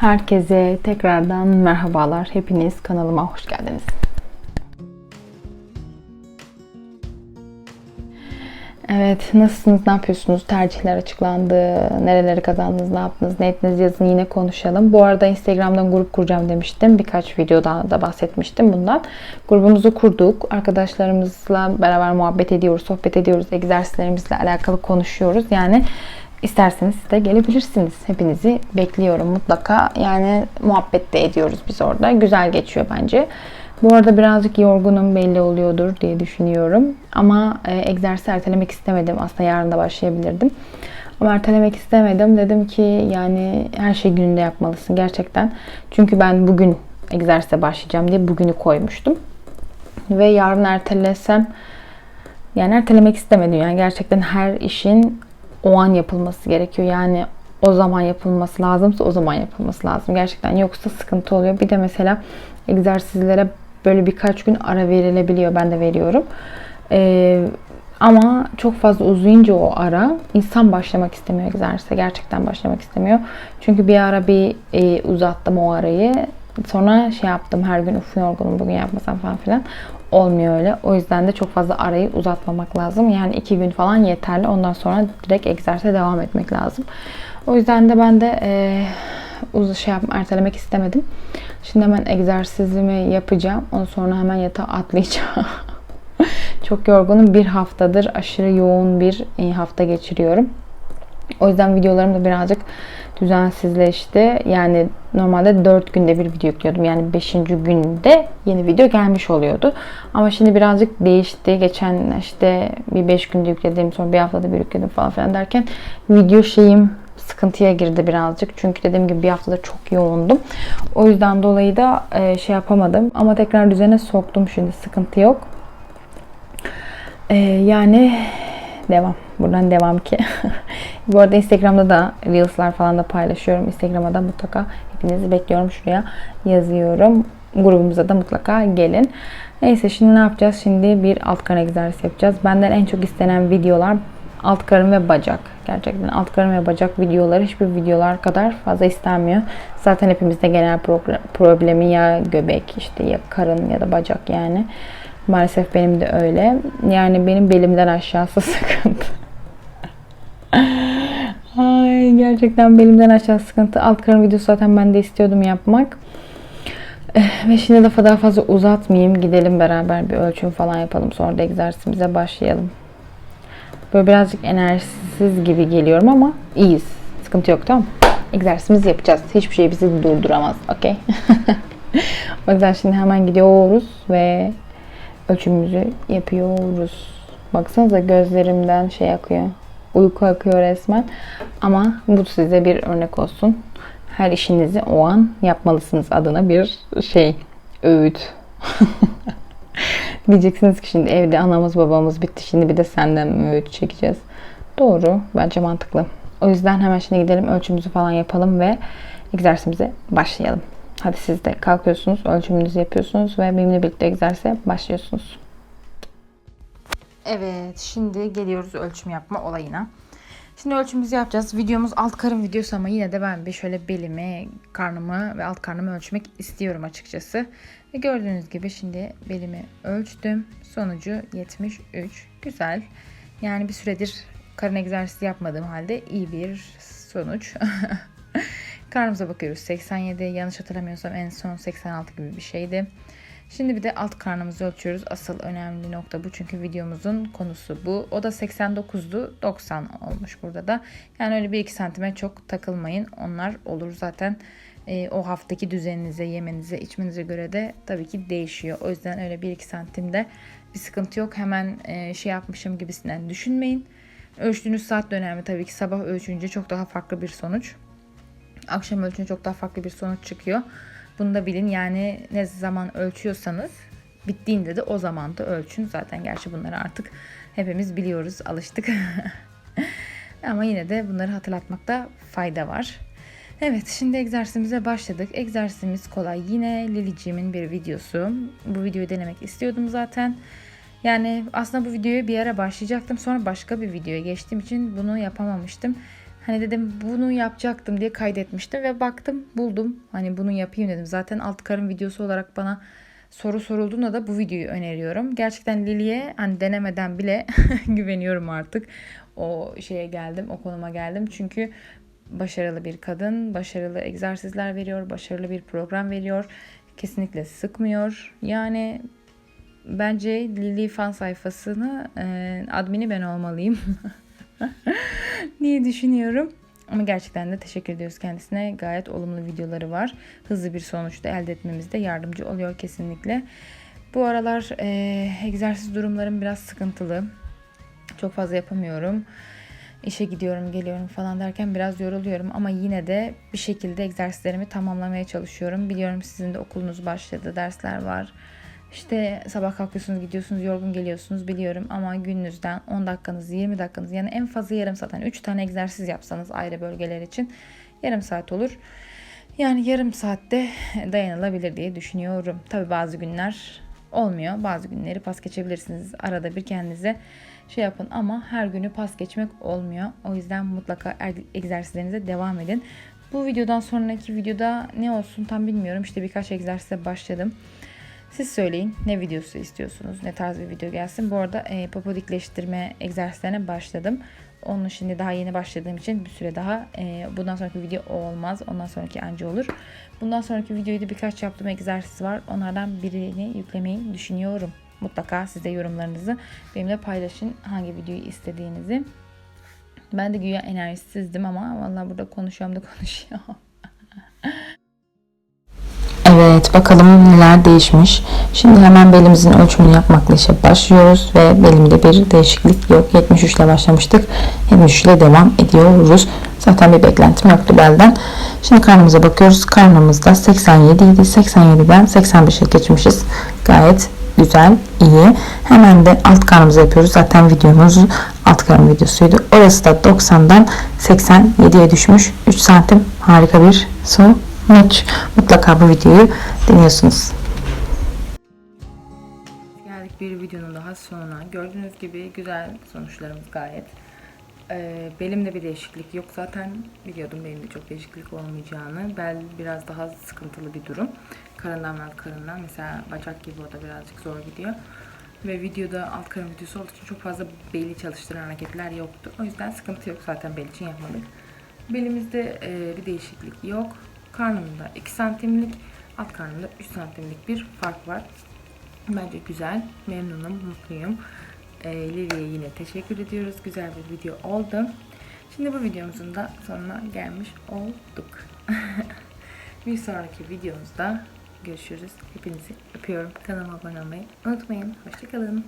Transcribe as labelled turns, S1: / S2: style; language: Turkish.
S1: Herkese tekrardan merhabalar. Hepiniz kanalıma hoş geldiniz. Evet, nasılsınız, ne yapıyorsunuz? Tercihler açıklandı, nereleri kazandınız, ne yaptınız, ne ettiniz yazın yine konuşalım. Bu arada Instagram'dan grup kuracağım demiştim. Birkaç videoda da bahsetmiştim bundan. Grubumuzu kurduk. Arkadaşlarımızla beraber muhabbet ediyoruz, sohbet ediyoruz, egzersizlerimizle alakalı konuşuyoruz. Yani İsterseniz siz de gelebilirsiniz. Hepinizi bekliyorum mutlaka. Yani muhabbet de ediyoruz biz orada. Güzel geçiyor bence. Bu arada birazcık yorgunum belli oluyordur diye düşünüyorum. Ama e, egzersiz ertelemek istemedim. Aslında yarın da başlayabilirdim. Ama ertelemek istemedim. Dedim ki yani her şey gününde yapmalısın gerçekten. Çünkü ben bugün egzersize başlayacağım diye bugünü koymuştum. Ve yarın ertelesem yani ertelemek istemedim. Yani gerçekten her işin o an yapılması gerekiyor. Yani o zaman yapılması lazımsa o zaman yapılması lazım. Gerçekten yoksa sıkıntı oluyor. Bir de mesela egzersizlere böyle birkaç gün ara verilebiliyor. Ben de veriyorum. Ee, ama çok fazla uzayınca o ara insan başlamak istemiyor egzersize. Gerçekten başlamak istemiyor. Çünkü bir ara bir e, uzattım o arayı. Sonra şey yaptım her gün uf yorgunum bugün yapmasam falan filan. Olmuyor öyle. O yüzden de çok fazla arayı uzatmamak lazım. Yani iki gün falan yeterli. Ondan sonra direkt egzersize devam etmek lazım. O yüzden de ben de e, uz şey yapma, ertelemek istemedim. Şimdi hemen egzersizimi yapacağım. Ondan sonra hemen yatağa atlayacağım. çok yorgunum. Bir haftadır aşırı yoğun bir e, hafta geçiriyorum. O yüzden videolarım da birazcık düzensizleşti. Yani normalde 4 günde bir video yüklüyordum. Yani 5. günde yeni video gelmiş oluyordu. Ama şimdi birazcık değişti. Geçen işte bir 5 günde yükledim sonra bir haftada bir yükledim falan filan derken video şeyim sıkıntıya girdi birazcık. Çünkü dediğim gibi bir haftada çok yoğundum. O yüzden dolayı da e, şey yapamadım. Ama tekrar düzene soktum şimdi. Sıkıntı yok. E, yani devam. Buradan devam ki. Bu arada Instagram'da da Reels'lar falan da paylaşıyorum. Instagram'a da mutlaka hepinizi bekliyorum. Şuraya yazıyorum. Grubumuza da mutlaka gelin. Neyse şimdi ne yapacağız? Şimdi bir alt karın egzersizi yapacağız. Benden en çok istenen videolar alt karın ve bacak. Gerçekten alt karın ve bacak videoları hiçbir videolar kadar fazla istenmiyor. Zaten hepimizde genel problemi ya göbek işte ya karın ya da bacak yani. Maalesef benim de öyle. Yani benim belimden aşağısı sıkıntı. Ay gerçekten belimden aşağı sıkıntı. Alt karın videosu zaten ben de istiyordum yapmak. Eh, ve şimdi daha daha fazla uzatmayayım. Gidelim beraber bir ölçüm falan yapalım. Sonra da egzersizimize başlayalım. Böyle birazcık enerjisiz gibi geliyorum ama iyiyiz. Sıkıntı yok tamam Egzersizimizi yapacağız. Hiçbir şey bizi durduramaz. Okey. o yüzden şimdi hemen gidiyoruz ve ölçümümüzü yapıyoruz. Baksanıza gözlerimden şey akıyor. Uyku akıyor resmen. Ama bu size bir örnek olsun. Her işinizi o an yapmalısınız adına bir şey, öğüt. Diyeceksiniz ki şimdi evde anamız babamız bitti. Şimdi bir de senden öğüt çekeceğiz? Doğru. Bence mantıklı. O yüzden hemen şimdi gidelim ölçümümüzü falan yapalım ve egzersizimize başlayalım. Hadi siz de kalkıyorsunuz, ölçümünüzü yapıyorsunuz ve benimle birlikte egzersize başlıyorsunuz. Evet, şimdi geliyoruz ölçüm yapma olayına. Şimdi ölçümümüzü yapacağız. Videomuz alt karın videosu ama yine de ben bir şöyle belimi, karnımı ve alt karnımı ölçmek istiyorum açıkçası. Ve gördüğünüz gibi şimdi belimi ölçtüm. Sonucu 73. Güzel. Yani bir süredir karın egzersizi yapmadığım halde iyi bir sonuç. Karnımıza bakıyoruz. 87. Yanlış hatırlamıyorsam en son 86 gibi bir şeydi. Şimdi bir de alt karnımızı ölçüyoruz. Asıl önemli nokta bu çünkü videomuzun konusu bu. O da 89'du 90 olmuş burada da. Yani öyle bir iki santime çok takılmayın. Onlar olur zaten e, o haftaki düzeninize, yemenize, içmenize göre de tabii ki değişiyor. O yüzden öyle bir iki santimde bir sıkıntı yok. Hemen e, şey yapmışım gibisinden düşünmeyin. Ölçtüğünüz saat de önemli tabii ki. Sabah ölçünce çok daha farklı bir sonuç. Akşam ölçünce çok daha farklı bir sonuç çıkıyor. Bunu da bilin yani ne zaman ölçüyorsanız bittiğinde de o zaman da ölçün. Zaten gerçi bunları artık hepimiz biliyoruz, alıştık. Ama yine de bunları hatırlatmakta fayda var. Evet şimdi egzersizimize başladık. Egzersizimiz kolay. Yine Liliciğimin bir videosu. Bu videoyu denemek istiyordum zaten. Yani aslında bu videoyu bir ara başlayacaktım. Sonra başka bir videoya geçtiğim için bunu yapamamıştım. Hani dedim bunu yapacaktım diye kaydetmiştim ve baktım buldum. Hani bunu yapayım dedim. Zaten alt karın videosu olarak bana soru sorulduğunda da bu videoyu öneriyorum. Gerçekten Lili'ye hani denemeden bile güveniyorum artık. O şeye geldim, o konuma geldim. Çünkü başarılı bir kadın, başarılı egzersizler veriyor, başarılı bir program veriyor. Kesinlikle sıkmıyor. Yani bence Lili fan sayfasını e, admini ben olmalıyım diye düşünüyorum. Ama gerçekten de teşekkür ediyoruz kendisine. Gayet olumlu videoları var. Hızlı bir sonuçta elde etmemizde yardımcı oluyor kesinlikle. Bu aralar e, egzersiz durumlarım biraz sıkıntılı. Çok fazla yapamıyorum. İşe gidiyorum, geliyorum falan derken biraz yoruluyorum ama yine de bir şekilde egzersizlerimi tamamlamaya çalışıyorum. Biliyorum sizin de okulunuz başladı, dersler var. İşte sabah kalkıyorsunuz, gidiyorsunuz, yorgun geliyorsunuz biliyorum ama gününüzden 10 dakikanız, 20 dakikanız yani en fazla yarım saat. Yani 3 tane egzersiz yapsanız ayrı bölgeler için yarım saat olur. Yani yarım saatte dayanılabilir diye düşünüyorum. Tabi bazı günler olmuyor. Bazı günleri pas geçebilirsiniz. Arada bir kendinize şey yapın ama her günü pas geçmek olmuyor. O yüzden mutlaka er- egzersizlerinize devam edin. Bu videodan sonraki videoda ne olsun tam bilmiyorum. İşte birkaç egzersize başladım. Siz söyleyin ne videosu istiyorsunuz, ne tarz bir video gelsin. Bu arada e, popo dikleştirme egzersizlerine başladım. Onun şimdi daha yeni başladığım için bir süre daha e, bundan sonraki video olmaz. Ondan sonraki anca olur. Bundan sonraki videoyu da birkaç yaptığım egzersiz var. Onlardan birini yüklemeyi düşünüyorum. Mutlaka siz de yorumlarınızı benimle paylaşın. Hangi videoyu istediğinizi. Ben de güya enerjisizdim ama vallahi burada konuşuyorum da konuşuyorum.
S2: Evet bakalım neler değişmiş. Şimdi hemen belimizin ölçümünü yapmakla işe başlıyoruz ve belimde bir değişiklik yok. 73 ile başlamıştık. 73 ile devam ediyoruz. Zaten bir beklentim yoktu belden. Şimdi karnımıza bakıyoruz. Karnımızda 87 idi. 87'den 85'e geçmişiz. Gayet güzel, iyi. Hemen de alt karnımızı yapıyoruz. Zaten videomuz alt karın videosuydu. Orası da 90'dan 87'ye düşmüş. 3 santim harika bir sonuç. Mutlaka bu videoyu dinliyorsunuz.
S1: Geldik bir videonun daha sonuna. Gördüğünüz gibi güzel sonuçlarımız gayet. Ee, belimde bir değişiklik yok. Zaten biliyordum belimde çok değişiklik olmayacağını. Bel biraz daha sıkıntılı bir durum. Karından ve alt karından. Mesela bacak gibi o da birazcık zor gidiyor. Ve videoda alt karın videosu olduğu için çok fazla beli çalıştıran hareketler yoktu. O yüzden sıkıntı yok. Zaten bel için yapmadık. Belimizde e, bir değişiklik yok. Karnımda 2 santimlik, alt karnımda 3 santimlik bir fark var. Bence güzel, memnunum, mutluyum. Ee, Lili'ye yine teşekkür ediyoruz. Güzel bir video oldu. Şimdi bu videomuzun da sonuna gelmiş olduk. bir sonraki videomuzda görüşürüz. Hepinizi öpüyorum. Kanalıma abone olmayı unutmayın. Hoşçakalın.